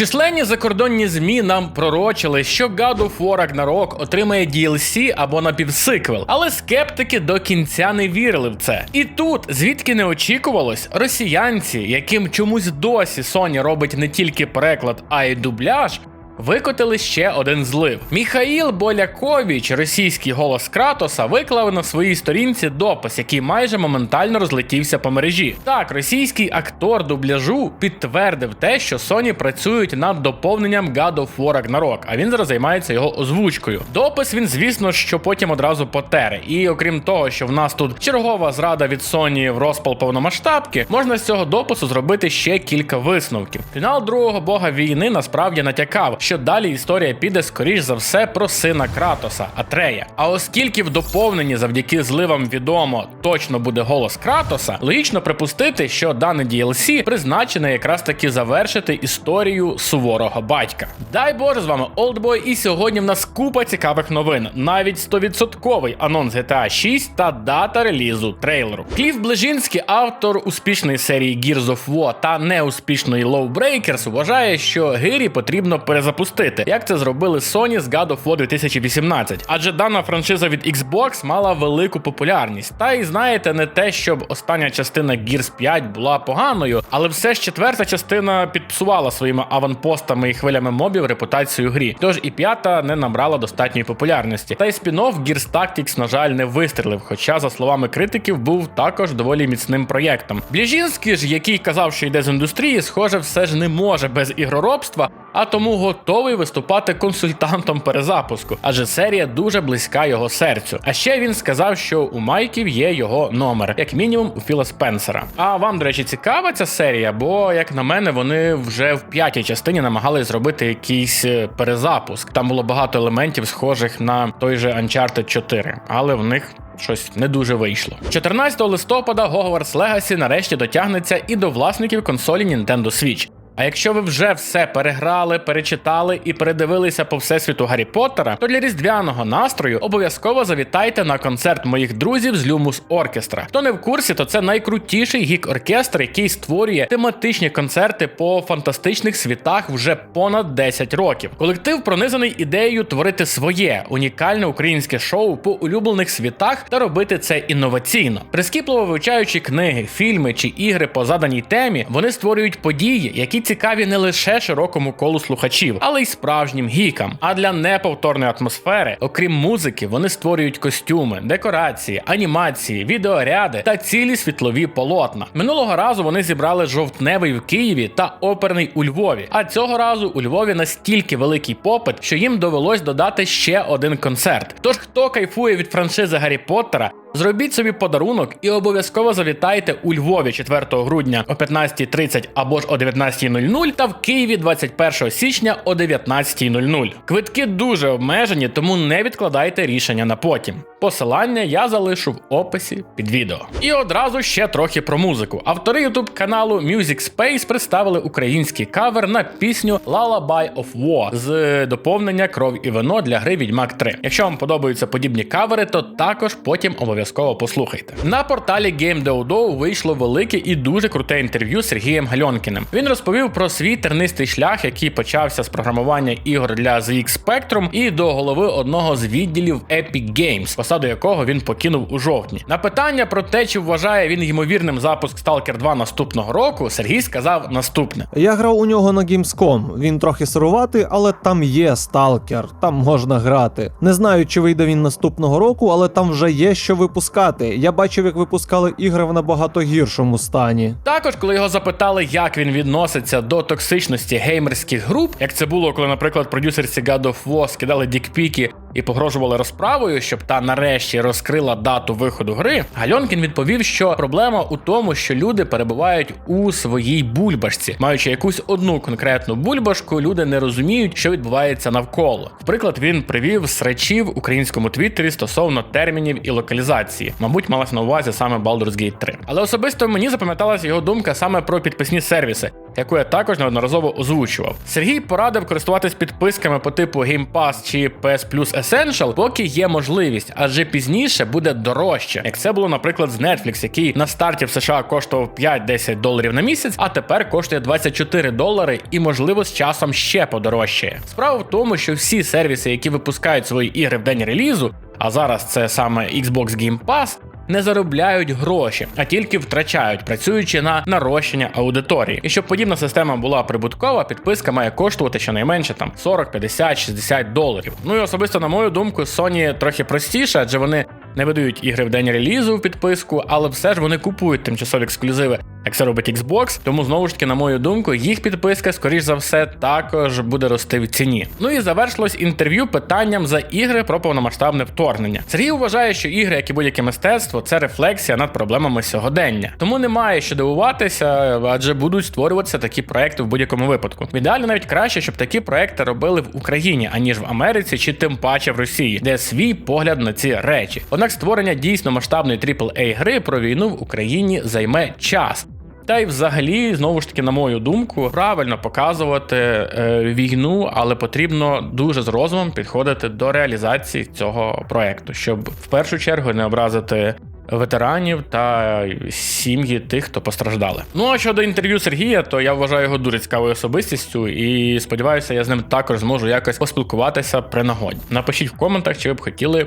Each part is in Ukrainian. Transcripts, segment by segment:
Численні закордонні змі нам пророчили, що God of War Ragnarok отримає DLC або напівсиквел, але скептики до кінця не вірили в це. І тут, звідки не очікувалось, росіянці, яким чомусь досі Sony робить не тільки переклад, а й дубляж. Викотили ще один злив. Міхаїл Болякович, російський голос Кратоса, виклав на своїй сторінці допис, який майже моментально розлетівся по мережі. Так, російський актор дубляжу підтвердив те, що Sony працюють над доповненням God of War Ragnarok, а він зараз займається його озвучкою. Допис він, звісно, що потім одразу потере. І окрім того, що в нас тут чергова зрада від Sony в розпал повномасштабки, можна з цього допису зробити ще кілька висновків. Фінал другого бога війни насправді натякав, що далі історія піде скоріш за все про сина Кратоса, Атрея. А оскільки в доповненні завдяки зливам відомо точно буде голос Кратоса, логічно припустити, що дане DLC призначене якраз таки завершити історію суворого батька. Дай Боже, з вами Олдбой, і сьогодні в нас купа цікавих новин. Навіть 100% анонс GTA 6 та дата релізу трейлеру. Кліф Ближинський, автор успішної серії Gears of War та неуспішної Lowbreakers, вважає, що гирі потрібно перезапустити, як це зробили Sony з God of War 2018. Адже дана франшиза від Xbox мала велику популярність. Та й знаєте, не те, щоб остання частина Gears 5 була поганою, але все ж четверта частина підпсувала своїми аванпостами і хвилями мобів репутацію грі. Тож і п'ята не набрала достатньої популярності. Та й спін-офф Gears Tactics, на жаль, не вистрілив, хоча, за словами критиків, був також доволі міцним проєктом. Бліжінський ж, який казав, що йде з індустрії, схоже, все ж не може без ігроробства, а тому готовий виступати консультантом перезапуску, адже серія дуже близька його серцю. А ще він сказав, що у Майків є його номер, як мінімум у Філа Спенсера. А вам, до речі, цікава ця серія? Бо, як на мене, вони вже в п'ятій частині намагалися зробити якийсь е, перезапуск. Там було багато елементів, схожих на той же Uncharted 4, але в них. Щось не дуже вийшло. 14 листопада Hogwarts Legacy нарешті дотягнеться і до власників консолі Nintendo Switch. А якщо ви вже все переграли, перечитали і передивилися по всесвіту Гаррі Поттера, то для різдвяного настрою обов'язково завітайте на концерт моїх друзів з Люмус Оркестра. Хто не в курсі, то це найкрутіший гік-оркестр, який створює тематичні концерти по фантастичних світах вже понад 10 років. Колектив пронизаний ідеєю творити своє унікальне українське шоу по улюблених світах та робити це інноваційно. Прискіпливо вивчаючи книги, фільми чи ігри по заданій темі, вони створюють події, які цікаві не лише широкому колу слухачів, але й справжнім гікам. А для неповторної атмосфери, окрім музики, вони створюють костюми, декорації, анімації, відеоряди та цілі світлові полотна. Минулого разу вони зібрали жовтневий в Києві та оперний у Львові. А цього разу у Львові настільки великий попит, що їм довелось додати ще один концерт. Тож хто кайфує від франшизи Гаррі Поттера, Зробіть собі подарунок і обов'язково завітайте у Львові 4 грудня о 15.30 або ж о 19.00 та в Києві 21 січня о 19.00. Квитки дуже обмежені, тому не відкладайте рішення на потім. Посилання я залишу в описі під відео. І одразу ще трохи про музику. Автори ютуб каналу Music Space представили український кавер на пісню Lullaby of War з доповнення Кров і вино для гри Відьмак 3. Якщо вам подобаються подібні кавери, то також потім обов'язково послухайте. На порталі GameDodo вийшло велике і дуже круте інтерв'ю з Сергієм Гальонкіним. Він розповів про свій тернистий шлях, який почався з програмування ігор для ZX Spectrum і до голови одного з відділів Epic Games, посаду якого він покинув у жовтні. На питання про те, чи вважає він ймовірним запуск Stalker 2 наступного року, Сергій сказав наступне: Я грав у нього на Gamescom. Він трохи сируватий, але там є сталкер, там можна грати. Не знаю, чи вийде він наступного року, але там вже є що випускати. Я бачив, як випускали ігри в набагато гіршому стані. Також, коли його запитали, як він відноситься до токсичності геймерських груп, як це було, коли, наприклад, продюсерці God of War скидали дікпіки і погрожували розправою, щоб та нарешті розкрила дату виходу гри, Гальонкін відповів, що проблема у тому, що люди перебувають у своїй бульбашці, маючи якусь одну конкретну бульбашку, люди не розуміють, що відбувається навколо. Вприклад, він привів срачі в українському твіттері стосовно термінів і локалізації. Мабуть, малась на увазі саме Baldur's Gate 3. Але особисто мені запам'яталася його думка саме про підписні сервіси. Яку я також неодноразово озвучував. Сергій порадив користуватись підписками по типу Game Pass чи PS Plus Essential, поки є можливість, адже пізніше буде дорожче, як це було, наприклад, з Netflix, який на старті в США коштував 5-10 доларів на місяць, а тепер коштує 24 долари і, можливо, з часом ще подорожчає. Справа в тому, що всі сервіси, які випускають свої ігри в день релізу, а зараз це саме Xbox Game Pass, не заробляють гроші, а тільки втрачають, працюючи на нарощення аудиторії. І щоб подібна система була прибуткова, підписка має коштувати щонайменше там 40, 50, 60 доларів. Ну і особисто, на мою думку, Sony трохи простіше, адже вони не видають ігри в день релізу в підписку, але все ж вони купують тимчасові ексклюзиви, як це робить Xbox. Тому знову ж таки, на мою думку, їх підписка, скоріш за все, також буде рости в ціні. Ну і завершилось інтерв'ю питанням за ігри про повномасштабне вторгнення. Сергій вважає, що ігри, як і будь-яке мистецтво, це рефлексія над проблемами сьогодення. Тому немає що дивуватися, адже будуть створюватися такі проекти в будь-якому випадку. В ідеалі навіть краще, щоб такі проекти робили в Україні, аніж в Америці чи тим паче в Росії, де свій погляд на ці речі. Однак створення дійсно масштабної AAA гри про війну в Україні займе час. Та й взагалі, знову ж таки, на мою думку, правильно показувати е, війну, але потрібно дуже з розумом підходити до реалізації цього проекту, щоб в першу чергу не образити ветеранів та сім'ї тих, хто постраждали. Ну а щодо інтерв'ю Сергія, то я вважаю його дуже цікавою особистістю і сподіваюся, я з ним також зможу якось поспілкуватися при нагоді. Напишіть в коментах, чи ви б хотіли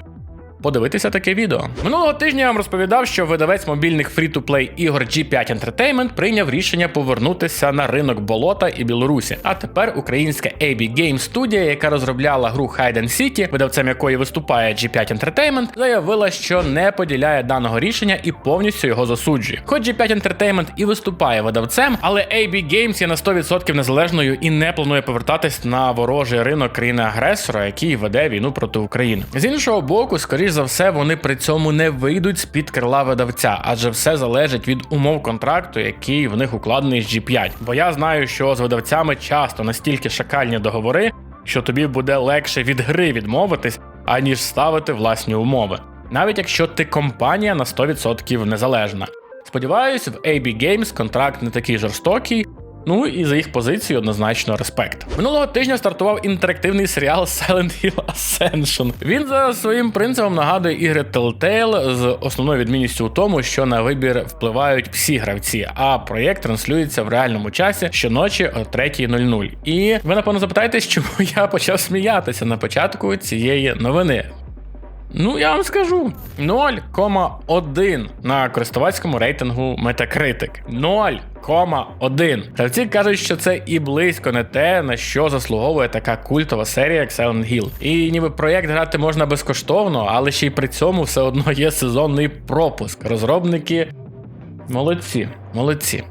подивитися таке відео. Минулого тижня я вам розповідав, що видавець мобільних фрі-то-плей ігор G5 Entertainment прийняв рішення повернутися на ринок болота і Білорусі. А тепер українська AB Game студія, яка розробляла гру Hide and City, видавцем якої виступає G5 Entertainment, заявила, що не поділяє даного рішення і повністю його засуджує. Хоч G5 Entertainment і виступає видавцем, але AB Games є на 100% незалежною і не планує повертатись на ворожий ринок країни-агресора, який веде війну проти України. З іншого боку, скоріш за все, вони при цьому не вийдуть з під крила видавця, адже все залежить від умов контракту, який в них укладений з G5. Бо я знаю, що з видавцями часто настільки шакальні договори, що тобі буде легше від гри відмовитись, аніж ставити власні умови. Навіть якщо ти компанія на 100% незалежна. Сподіваюсь, в AB Games контракт не такий жорстокий. Ну і за їх позицію однозначно респект. Минулого тижня стартував інтерактивний серіал Silent Hill Ascension. Він за своїм принципом нагадує ігри Telltale з основною відмінністю у тому, що на вибір впливають всі гравці, а проєкт транслюється в реальному часі щоночі о 3.00. І ви напевно запитаєтесь, чому я почав сміятися на початку цієї новини. Ну, я вам скажу: 0,1 на користувацькому рейтингу Metacritic. 0,1. Гравці кажуть, що це і близько не те, на що заслуговує така культова серія, як Silent Hill. І ніби проєкт грати можна безкоштовно, але ще й при цьому все одно є сезонний пропуск. Розробники молодці, молодці.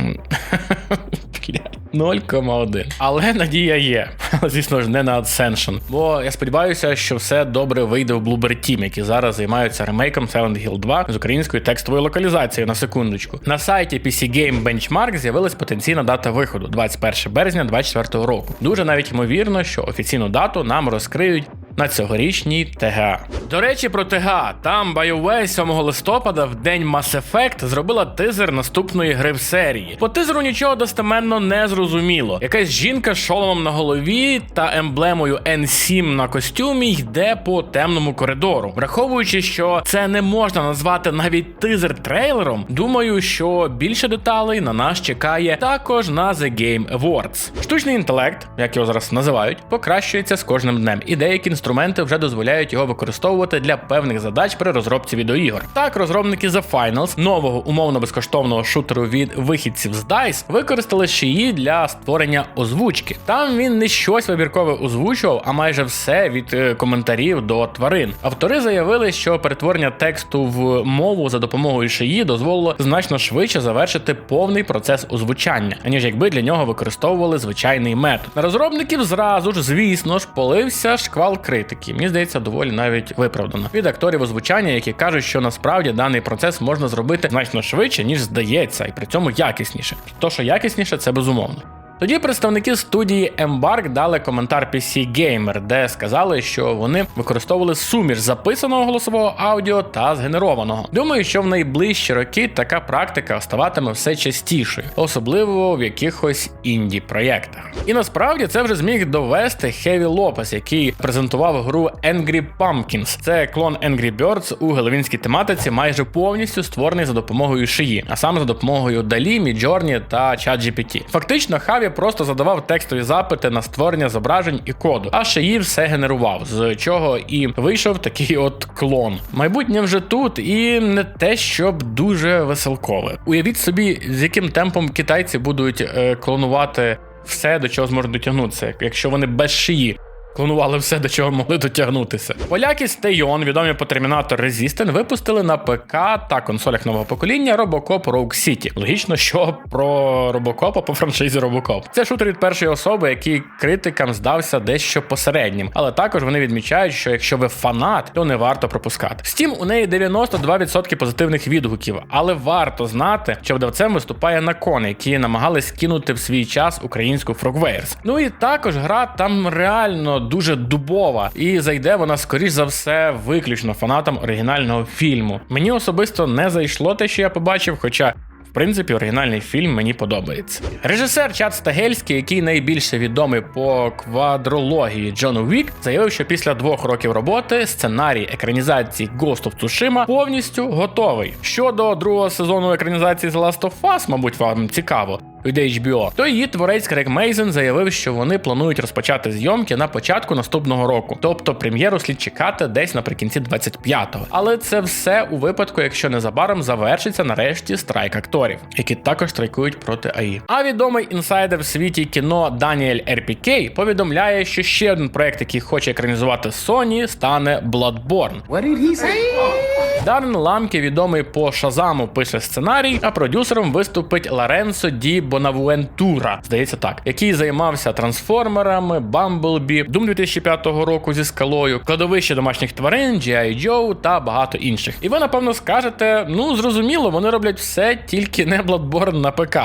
М. Блядь. 0,1. Але надія є. Звісно ж, не на Ascension. Бо я сподіваюся, що все добре вийде в Bloober Team, які зараз займаються ремейком Silent Hill 2 з українською текстовою локалізацією на секундочку. На сайті PC Game Benchmark з'явилась потенційна дата виходу 21 березня 2024 року. Дуже навіть ймовірно, що офіційну дату нам розкриють. На цьогорічній ТГА. До речі, про ТГА. Там BioWare 7 листопада в день Mass Effect зробила тизер наступної гри в серії. По тизеру нічого достеменно не зрозуміло. Якась жінка з шоломом на голові та емблемою N7 на костюмі йде по темному коридору. Враховуючи, що це не можна назвати навіть тизер трейлером, думаю, що більше деталей на нас чекає також на The Game Awards. Штучний інтелект, як його зараз називають, покращується з кожним днем, і деякі інструменти вже дозволяють його використовувати для певних задач при розробці відеоігор. Так, розробники The Finals, нового умовно безкоштовного шутеру від вихідців з DICE, використали шиї для створення озвучки. Там він не щось вибіркове озвучував, а майже все від е, коментарів до тварин. Автори заявили, що перетворення тексту в мову за допомогою шиї дозволило значно швидше завершити повний процес озвучання, аніж якби для нього використовували звичайний метод. На розробників зразу ж, звісно ж, полився шквал критики. Мені здається, доволі навіть виправдано. Від акторів озвучання, які кажуть, що насправді даний процес можна зробити значно швидше, ніж здається, і при цьому якісніше. То, що якісніше, це безумовно. Тоді представники студії Embark дали коментар PC Gamer, де сказали, що вони використовували суміш записаного голосового аудіо та згенерованого. Думаю, що в найближчі роки така практика ставатиме все частішою, особливо в якихось інді проєктах. І насправді це вже зміг довести Хеві Лопес, який презентував гру Angry Pumpkins. Це клон Angry Birds у геловінській тематиці, майже повністю створений за допомогою шиї, а саме за допомогою Dali, Midjourney та ChatGPT. Фактично, Хаві просто задавав текстові запити на створення зображень і коду, а шиї все генерував, з чого і вийшов такий от клон. Майбутнє вже тут, і не те, щоб дуже веселкове. Уявіть собі, з яким темпом китайці будуть е, клонувати все, до чого зможуть дотягнутися, якщо вони без шиї. Клонували все, до чого могли дотягнутися. Поляки з Тейон, відомі по Terminator Resistance, випустили на ПК та консолях нового покоління Robocop Rogue City. Логічно, що про Робокопа по франшизі Robocop. Це шутер від першої особи, який критикам здався дещо посереднім. Але також вони відмічають, що якщо ви фанат, то не варто пропускати. Steam у неї 92% позитивних відгуків, але варто знати, що видавцем виступає Након, які намагались кинути в свій час українську Frogwares. Ну і також гра там реально дуже дубова, і зайде вона скоріш за все виключно фанатам оригінального фільму. Мені особисто не зайшло те, що я побачив, хоча. В принципі, оригінальний фільм мені подобається. Режисер Чад Стагельський, який найбільше відомий по квадрології Джону Вік, заявив, що після двох років роботи сценарій екранізації Ghost of Tsushima повністю готовий. Щодо другого сезону екранізації The Last of Us, мабуть, вам цікаво. Від HBO, то її творець Крейг Мейзен заявив, що вони планують розпочати зйомки на початку наступного року, тобто прем'єру слід чекати десь наприкінці 25-го. Але це все у випадку, якщо незабаром завершиться нарешті страйк акторів, які також страйкують проти АІ. А відомий інсайдер в світі кіно Даніель РПК повідомляє, що ще один проект, який хоче екранізувати Sony, стане Bloodborne. What did he say? Даррен Ламкі, відомий по Шазаму, пише сценарій, а продюсером виступить Ларенсо Ді Бонавуентура, здається так, який займався трансформерами, Бамблбі, Дум 2005 року зі скалою, кладовище домашніх тварин, G.I. Joe та багато інших. І ви напевно скажете: ну зрозуміло, вони роблять все, тільки не Bloodborne на ПК.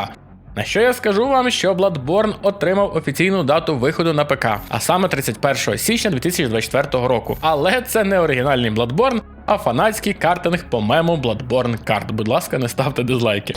На що я скажу вам, що Bloodborne отримав офіційну дату виходу на ПК, а саме 31 січня 2024 року. Але це не оригінальний Bloodborne, а фанатський картинг по мему Bloodborne Card. Будь ласка, не ставте дизлайки.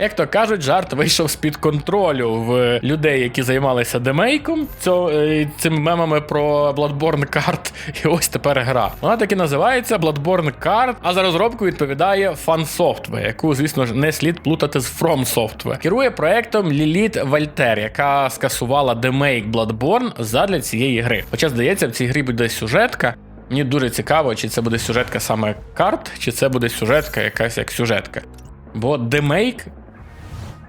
Як то кажуть, жарт вийшов з-під контролю в людей, які займалися демейком е, цими мемами про Bloodborne Card. І ось тепер гра. Вона так і називається Bloodborne Card, а за розробку відповідає Fun Software, яку, звісно ж, не слід плутати з From Software. Керує проектом Ліліт Вальтер, яка скасувала демейк Bloodborne задля цієї гри. Хоча, здається, в цій грі буде сюжетка. Мені дуже цікаво, чи це буде сюжетка саме карт, чи це буде сюжетка якась як сюжетка. Бо демейк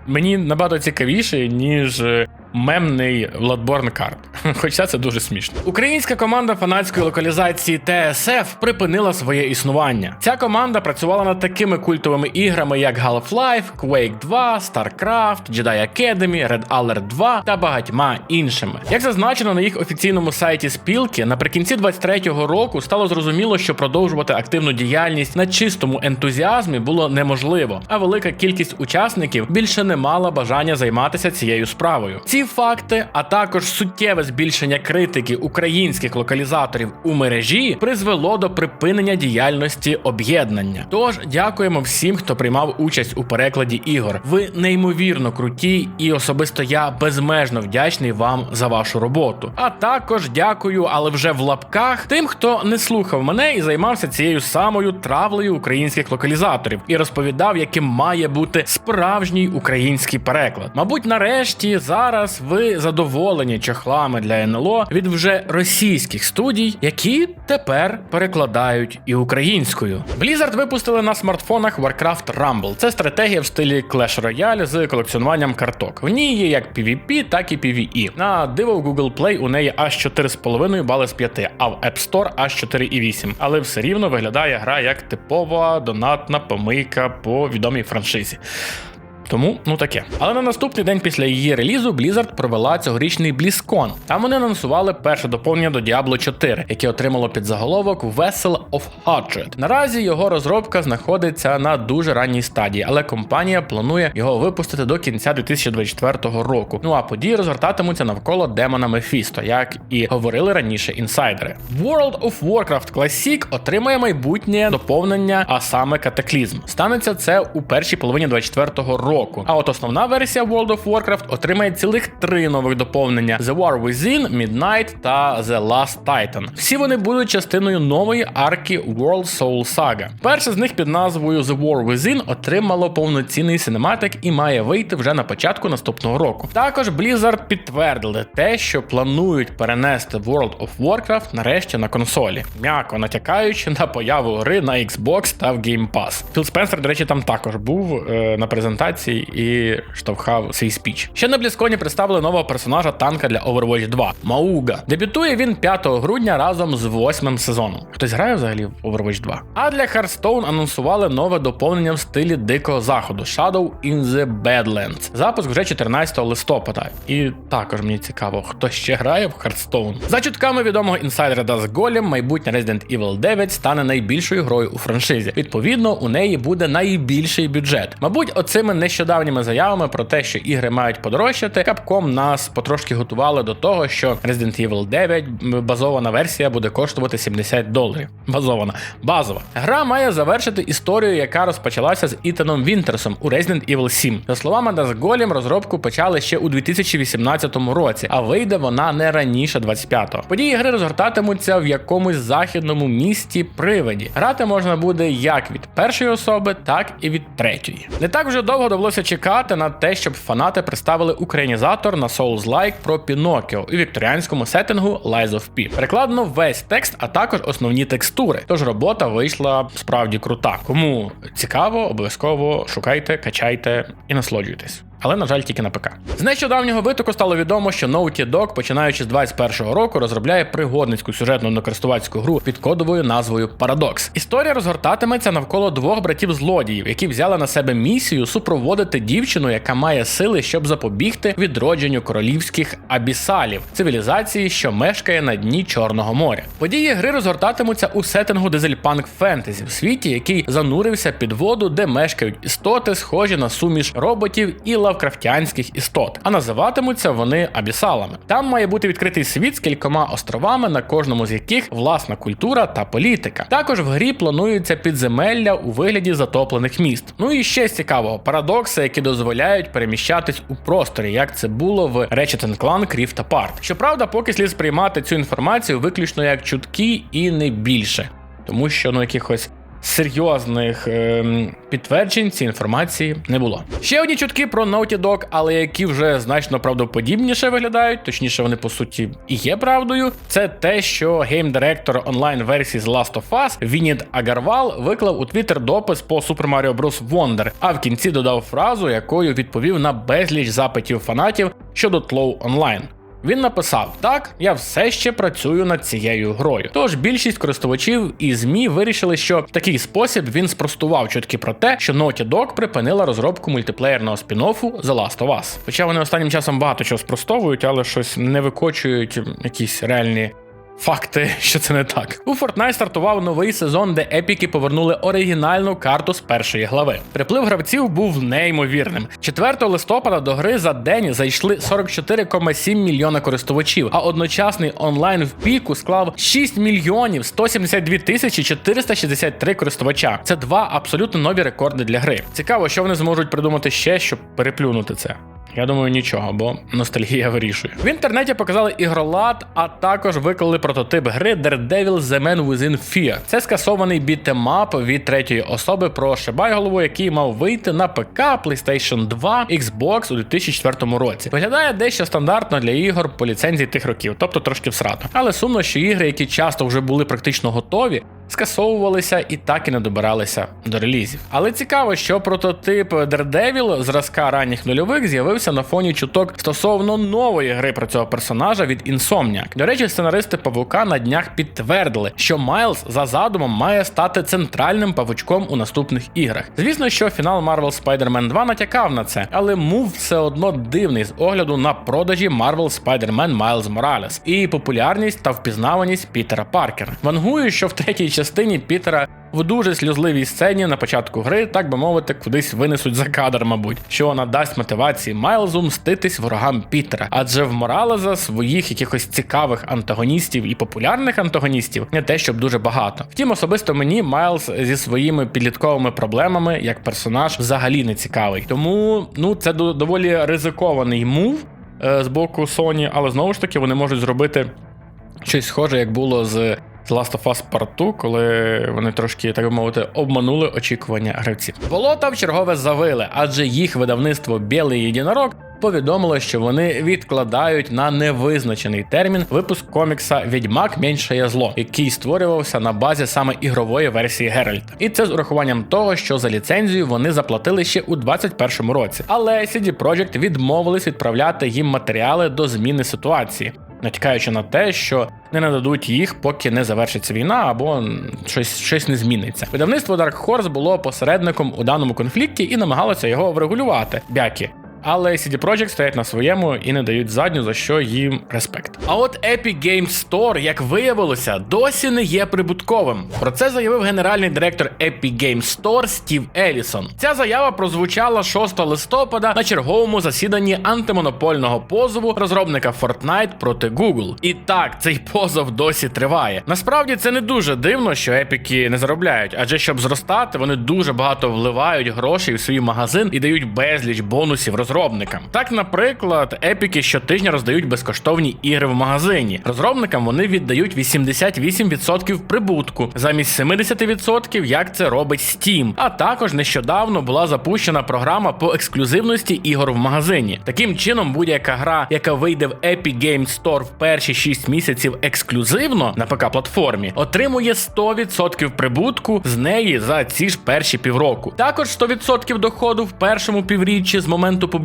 мені набагато цікавіше, ніж е, мемний Bloodborne Card. Хоча це дуже смішно. Українська команда фанатської локалізації TSF припинила своє існування. Ця команда працювала над такими культовими іграми, як Half-Life, Quake 2, StarCraft, Jedi Academy, Red Alert 2 та багатьма іншими. Як зазначено на їх офіційному сайті спілки, наприкінці 23-го року стало зрозуміло, що продовжувати активну діяльність на чистому ентузіазмі було неможливо, а велика кількість учасників більше не мала бажання займатися цією справою. Факти, а також суттєве збільшення критики українських локалізаторів у мережі, призвело до припинення діяльності об'єднання. Тож дякуємо всім, хто приймав участь у перекладі ігор. Ви неймовірно круті, і особисто я безмежно вдячний вам за вашу роботу. А також дякую, але вже в лапках тим, хто не слухав мене і займався цією самою травлею українських локалізаторів і розповідав, яким має бути справжній український переклад. Мабуть, нарешті зараз ви задоволені чохлами для НЛО від вже російських студій, які тепер перекладають і українською. Blizzard випустили на смартфонах Warcraft Rumble. Це стратегія в стилі Clash Royale з колекціонуванням карток. В ній є як PvP, так і PvE. На диво в Google Play у неї аж 4,5 бали з 5, а в App Store аж 4,8. Але все рівно виглядає гра як типова донатна помийка по відомій франшизі. Тому ну таке. Але на наступний день після її релізу Blizzard провела цьогорічний BlizzCon. Там вони анонсували перше доповнення до Diablo 4, яке отримало під заголовок Vessel of Hatred. Наразі його розробка знаходиться на дуже ранній стадії, але компанія планує його випустити до кінця 2024 року. Ну а події розгортатимуться навколо демона Мефісто, як і говорили раніше інсайдери. World of Warcraft Classic отримає майбутнє доповнення, а саме катаклізм. Станеться це у першій половині 2024 року. А от основна версія World of Warcraft отримає цілих три нових доповнення: The War Within, Midnight та The Last Titan. Всі вони будуть частиною нової арки World Soul Saga. Перше з них під назвою The War Within отримало повноцінний синематик і має вийти вже на початку наступного року. Також Blizzard підтвердили те, що планують перенести World of Warcraft нарешті на консолі, м'яко натякаючи на появу гри на Xbox та в Game Pass. Філ Спенсер, до речі, там також був е, на презентації і штовхав свій спіч. Ще на BlizzCon представили нового персонажа танка для Overwatch 2 Мауга. Дебютує він 5 грудня разом з восьмим сезоном. Хтось грає взагалі в Overwatch 2. А для Hearthstone анонсували нове доповнення в стилі Дикого Заходу Shadow in the Badlands. Запуск вже 14 листопада. І також мені цікаво, хто ще грає в Hearthstone. За чутками відомого інсайдера Das Golem, майбутня Resident Evil 9 стане найбільшою грою у франшизі. Відповідно, у неї буде найбільший бюджет. Мабуть, оцими нещодавніми заявами про те, що ігри мають подорожчати, Capcom нас потрошки готували до того, що Resident Evil 9 базована версія буде коштувати 70 доларів. Базована, базова. Гра має завершити історію, яка розпочалася з Ітаном Вінтерсом у Resident Evil 7. За словами Golem, розробку почали ще у 2018 році, а вийде вона не раніше 25-го. Події гри розгортатимуться в якомусь західному місті привиді. Грати можна буде як від першої особи, так і від третьої. Не так вже довго довелося чекати на те, щоб фанати представили українізатор на Souls-like про Пінокіо у вікторіанському сеттингу Lies of P. Перекладено весь текст, а також основні текстури. Тож робота вийшла справді крута. Кому цікаво, обов'язково шукайте, качайте і насолоджуйтесь. Але, на жаль, тільки на ПК. З нещодавнього витоку стало відомо, що Naughty Dog, починаючи з 21-го року, розробляє пригодницьку сюжетну однокористувацьку гру під кодовою назвою Paradox. Історія розгортатиметься навколо двох братів-злодіїв, які взяли на себе місію супроводити дівчину, яка має сили, щоб запобігти відродженню королівських абісалів цивілізації, що мешкає на дні Чорного моря. Події гри розгортатимуться у сеттингу дизельпанк фентезі в світі, який занурився під воду, де мешкають істоти, схожі на суміш роботів і лавкрафтянських істот, а називатимуться вони абісалами. Там має бути відкритий світ з кількома островами, на кожному з яких власна культура та політика. Також в грі плануються підземелля у вигляді затоплених міст. Ну і ще з цікавого парадокси, які дозволяють переміщатись у просторі, як це було в Ratchet Clank Rift Apart. Щоправда, поки слід сприймати цю інформацію виключно як чутки і не більше, тому що ну якихось серйозних ем, підтверджень цієї інформації не було. Ще одні чутки про Naughty Dog, але які вже значно правдоподібніше виглядають, точніше, вони по суті і є правдою. Це те, що гейм-директор онлайн-версії з Last of Us Вініт Агарвал виклав у Twitter допис по Super Mario Bros. Wonder, а в кінці додав фразу, якою відповів на безліч запитів фанатів щодо тлоу онлайн. Він написав: Так, я все ще працюю над цією грою. Тож більшість користувачів і ЗМІ вирішили, що в такий спосіб він спростував чутки про те, що Naughty Dog припинила розробку мультиплеєрного спін-оффу The Last of Us. Хоча вони останнім часом багато чого спростовують, але щось не викочують якісь реальні. Факти, що це не так. У Fortnite стартував новий сезон, де епіки повернули оригінальну карту з першої глави. Приплив гравців був неймовірним. 4 листопада до гри за день зайшли 44,7 мільйона користувачів, а одночасний онлайн в піку склав 6 мільйонів 172 тисячі 463 користувача. Це два абсолютно нові рекорди для гри. Цікаво, що вони зможуть придумати ще, щоб переплюнути це. Я думаю, нічого, бо ностальгія вирішує. В інтернеті показали ігролад, а також виклали прототип гри Daredevil The Man Within Fear. Це скасований бітемап від третьої особи про Шибайголову, який мав вийти на ПК, PlayStation 2, Xbox у 2004 році. Виглядає дещо стандартно для ігор по ліцензії тих років, тобто трошки всрато. Але сумно, що ігри, які часто вже були практично готові, скасовувалися і так і не добиралися до релізів. Але цікаво, що прототип Daredevil зразка ранніх нульових з'явився з'явився на фоні чуток стосовно нової гри про цього персонажа від Insomniac. До речі, сценаристи павука на днях підтвердили, що Майлз за задумом має стати центральним павучком у наступних іграх. Звісно, що фінал Marvel Spider-Man 2 натякав на це, але мув все одно дивний з огляду на продажі Marvel Spider-Man Miles Morales і популярність та впізнаваність Пітера Паркера. Вангую, що в третій частині Пітера в дуже сльозливій сцені на початку гри, так би мовити, кудись винесуть за кадр, мабуть, що надасть мотивації Майлзу мститись ворогам Пітера. Адже в Моралеза своїх якихось цікавих антагоністів і популярних антагоністів не те, щоб дуже багато. Втім, особисто мені Майлз зі своїми підлітковими проблемами як персонаж взагалі не цікавий. Тому ну це до- доволі ризикований мув е, з боку Sony, але знову ж таки вони можуть зробити щось схоже, як було з The Last of Us Part 2, коли вони трошки, так би мовити, обманули очікування гравців. Болота в чергове завили, адже їх видавництво Білий єдинорог повідомило, що вони відкладають на невизначений термін випуск комікса Відьмак меншає зло, який створювався на базі саме ігрової версії Геральта. І це з урахуванням того, що за ліцензію вони заплатили ще у 2021 році. Але CD Projekt відмовились відправляти їм матеріали до зміни ситуації натякаючи на те, що не нададуть їх, поки не завершиться війна або щось, щось не зміниться. Видавництво Dark Horse було посередником у даному конфлікті і намагалося його врегулювати. Бякі. Але CD Projekt стоять на своєму і не дають задню, за що їм респект. А от Epic Games Store, як виявилося, досі не є прибутковим. Про це заявив генеральний директор Epic Games Store Стів Елісон. Ця заява прозвучала 6 листопада на черговому засіданні антимонопольного позову розробника Fortnite проти Google. І так, цей позов досі триває. Насправді це не дуже дивно, що епіки не заробляють, адже щоб зростати, вони дуже багато вливають грошей в свій магазин і дають безліч бонусів розробникам. Так, наприклад, епіки щотижня роздають безкоштовні ігри в магазині. Розробникам вони віддають 88% прибутку замість 70%, як це робить Steam. А також нещодавно була запущена програма по ексклюзивності ігор в магазині. Таким чином, будь-яка гра, яка вийде в Epic Games Store в перші 6 місяців ексклюзивно на ПК платформі, отримує 100% прибутку з неї за ці ж перші півроку. Також 100% доходу в першому півріччі з моменту публікації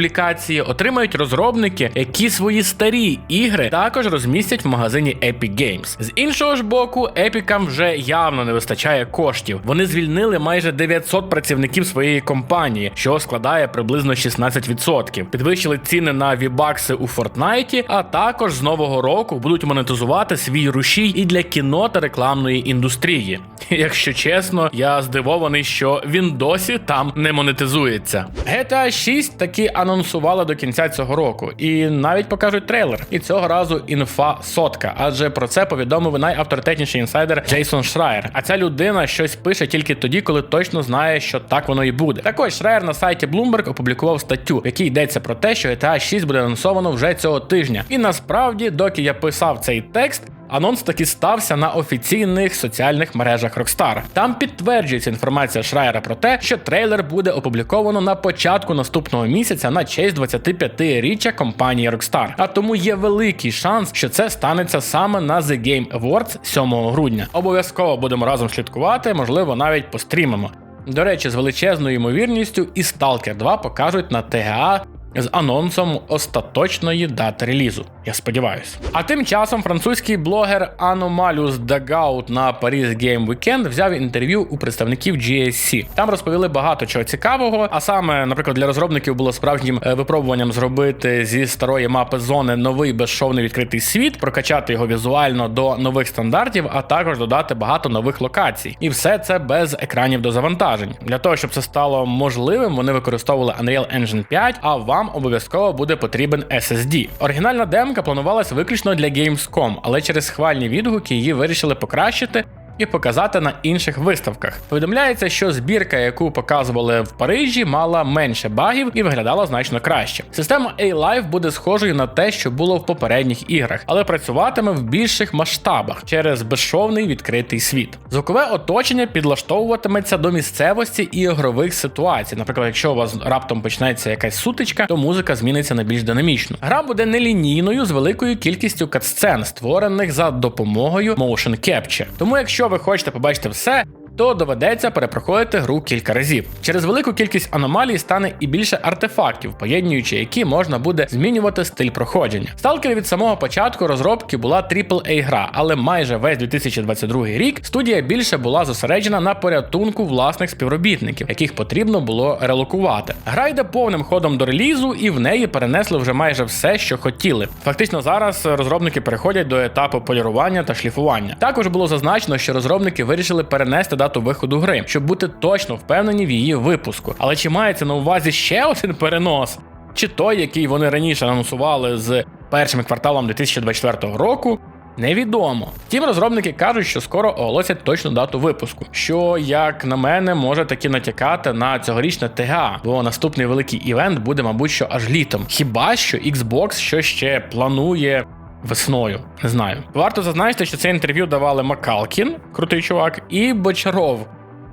отримають розробники, які свої старі ігри також розмістять в магазині Epic Games. З іншого ж боку, епікам вже явно не вистачає коштів. Вони звільнили майже 900 працівників своєї компанії, що складає приблизно 16%. Підвищили ціни на вібакси у Фортнайті, а також з нового року будуть монетизувати свій рушій і для кіно та рекламної індустрії. Якщо чесно, я здивований, що він досі там не монетизується. GTA 6 таки анонсували до кінця цього року, і навіть покажуть трейлер. І цього разу інфа сотка, адже про це повідомив найавторитетніший інсайдер Джейсон Шрайер. А ця людина щось пише тільки тоді, коли точно знає, що так воно і буде. Також Шрайер на сайті Bloomberg опублікував статтю, в якій йдеться про те, що GTA 6 буде анонсовано вже цього тижня. І насправді, доки я писав цей текст. Анонс таки стався на офіційних соціальних мережах Rockstar. Там підтверджується інформація Шрайера про те, що трейлер буде опубліковано на початку наступного місяця на честь 25-річчя компанії Rockstar. А тому є великий шанс, що це станеться саме на The Game Awards 7 грудня. Обов'язково будемо разом слідкувати, можливо, навіть пострімимо. До речі, з величезною ймовірністю і Stalker 2 покажуть на ТГА з анонсом остаточної дати релізу. Я сподіваюся. А тим часом французький блогер Anomalus Dagout на Paris Game Weekend взяв інтерв'ю у представників GSC. Там розповіли багато чого цікавого. А саме, наприклад, для розробників було справжнім е, випробуванням зробити зі старої мапи зони новий безшовний відкритий світ, прокачати його візуально до нових стандартів, а також додати багато нових локацій. І все це без екранів до завантажень. Для того, щоб це стало можливим, вони використовували Unreal Engine 5, а вам обов'язково буде потрібен SSD. Оригінальна демка планувалась виключно для Gamescom, але через схвальні відгуки її вирішили покращити. І показати на інших виставках. Повідомляється, що збірка, яку показували в Парижі, мала менше багів і виглядала значно краще. Система A-Live буде схожою на те, що було в попередніх іграх, але працюватиме в більших масштабах через безшовний відкритий світ. Звукове оточення підлаштовуватиметься до місцевості і ігрових ситуацій. Наприклад, якщо у вас раптом почнеться якась сутичка, то музика зміниться на більш динамічну. Гра буде нелінійною з великою кількістю катсцен, створених за допомогою Motion Capture. Тому, якщо ви хочете побачити все. То доведеться перепроходити гру кілька разів. Через велику кількість аномалій стане і більше артефактів, поєднуючи які можна буде змінювати стиль проходження. Сталкер від самого початку розробки була AAA гра, але майже весь 2022 рік студія більше була зосереджена на порятунку власних співробітників, яких потрібно було релокувати. Гра йде повним ходом до релізу, і в неї перенесли вже майже все, що хотіли. Фактично зараз розробники переходять до етапу полірування та шліфування. Також було зазначено, що розробники вирішили перенести дату виходу гри, щоб бути точно впевнені в її випуску. Але чи мається на увазі ще один перенос? Чи той, який вони раніше анонсували з першим кварталом 2024 року, Невідомо. Втім, розробники кажуть, що скоро оголосять точну дату випуску, що, як на мене, може таки натякати на цьогорічне ТГА, бо наступний великий івент буде, мабуть, що аж літом. Хіба що Xbox що ще планує весною? Не знаю. Варто зазначити, що це інтерв'ю давали Макалкін, крутий чувак, і Бочаров.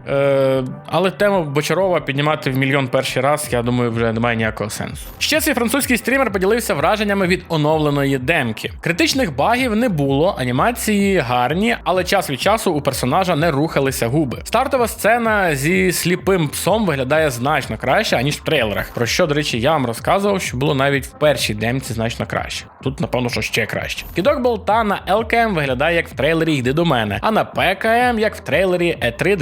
Е, але тему Бочарова піднімати в мільйон перший раз, я думаю, вже немає ніякого сенсу. Ще цей французький стрімер поділився враженнями від оновленої демки. Критичних багів не було, анімації гарні, але час від часу у персонажа не рухалися губи. Стартова сцена зі сліпим псом виглядає значно краще, аніж в трейлерах. Про що, до речі, я вам розказував, що було навіть в першій демці значно краще. Тут, напевно, що ще краще. Кідок болта на ЛКМ виглядає як в трейлері Йди до мене, а на ПКМ як в трейлері Е E3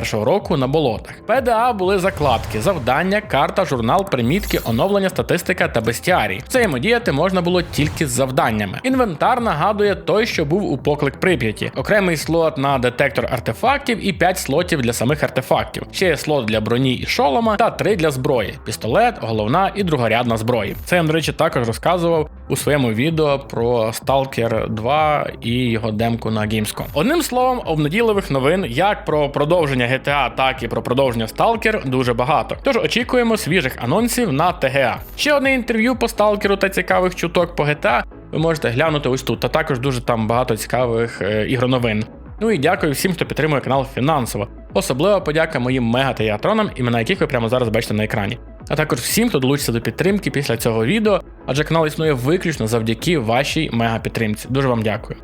2021 року на болотах. ПДА були закладки, завдання, карта, журнал, примітки, оновлення, статистика та бестіарій. Взаємодіяти можна було тільки з завданнями. Інвентар нагадує той, що був у поклик Прип'яті. Окремий слот на детектор артефактів і 5 слотів для самих артефактів. Ще є слот для броні і шолома та 3 для зброї: пістолет, головна і другорядна зброї. Це я, до речі, також розказував у своєму відео про Stalker 2 і його демку на Gamescom. Одним словом, обнадійливих новин як про продовження GTA, так і про продовження Stalker дуже багато. Тож очікуємо свіжих анонсів на TGA. Ще одне інтерв'ю по Stalker та цікавих чуток по GTA ви можете глянути ось тут. Та також дуже там багато цікавих е, ігроновин. Ну і дякую всім, хто підтримує канал фінансово. Особлива подяка моїм мега-театронам, імена яких ви прямо зараз бачите на екрані. А також всім, хто долучиться до підтримки після цього відео, адже канал існує виключно завдяки вашій мега-підтримці. Дуже вам дякую.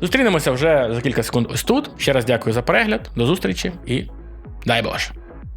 Зустрінемося вже за кілька секунд ось тут. Ще раз дякую за перегляд, до зустрічі і дай Боже!